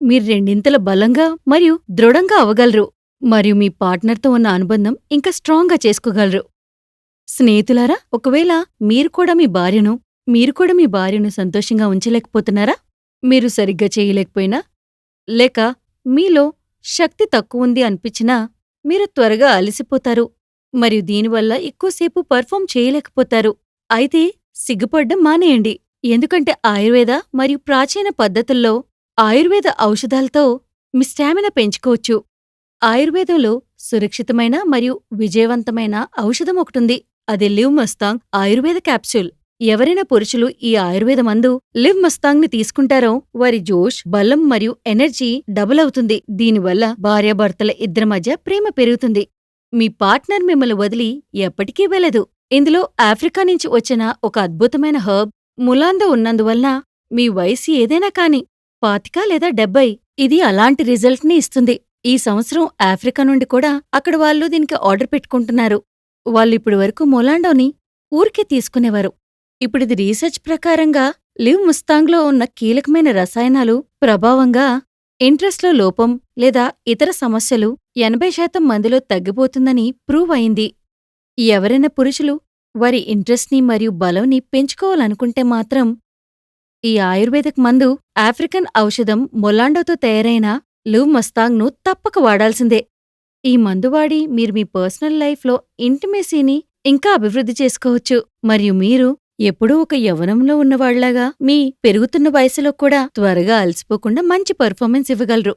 మీరు రెండింతల బలంగా మరియు దృఢంగా అవగలరు మరియు మీ పార్ట్నర్తో ఉన్న అనుబంధం ఇంకా స్ట్రాంగ్గా చేసుకోగలరు. స్నేహితులారా ఒకవేళ మీరు కూడా మీ భార్యను మీరు కూడా మీ భార్యను సంతోషంగా ఉంచలేకపోతున్నారా? మీరు సరిగ్గా చేయలేకపోయినా? లేక మీలో శక్తి తక్కువ ఉంది అనిపించినా మీరు త్వరగా అలసిపోతారు. మరియు దీనివల్ల ఎక్కువసేపు పర్ఫామ్ చేయలేకపోతారు. అయితే సిగ్గుపడ్డం మానేయండి. ఎందుకంటే ఆయుర్వేద మరియు ప్రాచీన పద్ధతుల్లో ఆయుర్వేద ఔషధాలతో మీ స్టామినా పెంచుకోవచ్చు. ఆయుర్వేదంలో సురక్షితమైన మరియు విజయవంతమైన ఔషధం ఒకటుంది. అది లివ్ మస్తాంగ్ ఆయుర్వేద క్యాప్సూల్. ఎవరైనా పురుషులు ఈ ఆయుర్వేద మందు లివ్ మస్తాంగ్ని తీసుకుంటారో వారి జోష్ బలం మరియు ఎనర్జీ డబుల్ అవుతుంది. దీనివల్ల భార్యాభర్తల ఇద్దరి మధ్య ప్రేమ పెరుగుతుంది. మీ పార్ట్నర్ మిమ్మల్ని వదిలి ఎప్పటికీ వెళ్ళదు ఇందులో ఆఫ్రికా నుంచి వచ్చిన ఒక అద్భుతమైన హర్బ్ ములాందో ఉన్నందువలన మీ వయసు ఏదైనా కాని పాతిక లేదా డెబ్బై? ఇది అలాంటి రిజల్ట్ని ఇస్తుంది. ఈ సంవత్సరం ఆఫ్రికా నుండి కూడా అక్కడ వాళ్ళు దీనికి ఆర్డర్ పెట్టుకుంటున్నారు. వాళ్ళిప్పుడు వరకు మొలాండోని ఊరికే తీసుకునేవారు. ఇప్పుడిది రీసెర్చ్ ప్రకారంగా లివ్ ముస్తాంగ్లో ఉన్న కీలకమైన రసాయనాలు ప్రభావంగా ఇంట్రెస్ట్లో లోపం లేదా ఇతర సమస్యలు ఎనభై శాతం మందిలో తగ్గిపోతుందని ప్రూవ్ అయింది. ఎవరైనా పురుషులు వారి ఇంట్రెస్ట్ని మరియు బలంని పెంచుకోవాలనుకుంటే మాత్రం ఈ ఆయుర్వేదిక్ మందు ఆఫ్రికన్ ఔషధం మొలాండోతో తయారైన లివ్ మస్తాంగ్ను తప్పక వాడాల్సిందే. ఈ మందు వాడి మీరు మీ పర్సనల్ లైఫ్లో ఇంటిమేసీని ఇంకా అభివృద్ధి చేసుకోవచ్చు. మరియు మీరు ఎప్పుడూ ఒక యవ్వనంలో ఉన్నవాళ్ళాగా మీ పెరుగుతున్న వయసులో కూడా త్వరగా అలసిపోకుండా మంచి పర్ఫార్మెన్స్ ఇవ్వగలరు.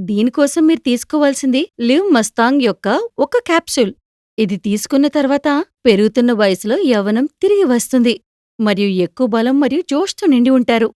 దీనికోసం మీరు తీసుకోవాల్సింది లివ్ మస్తాంగ్ యొక్క ఒక క్యాప్సూల్. ఇది తీసుకున్న తర్వాత పెరుగుతున్న వయసులో యవ్వనం తిరిగి వస్తుంది. మరియు ఎక్కువ బలం మరియు జోష్తో నిండి ఉంటారు.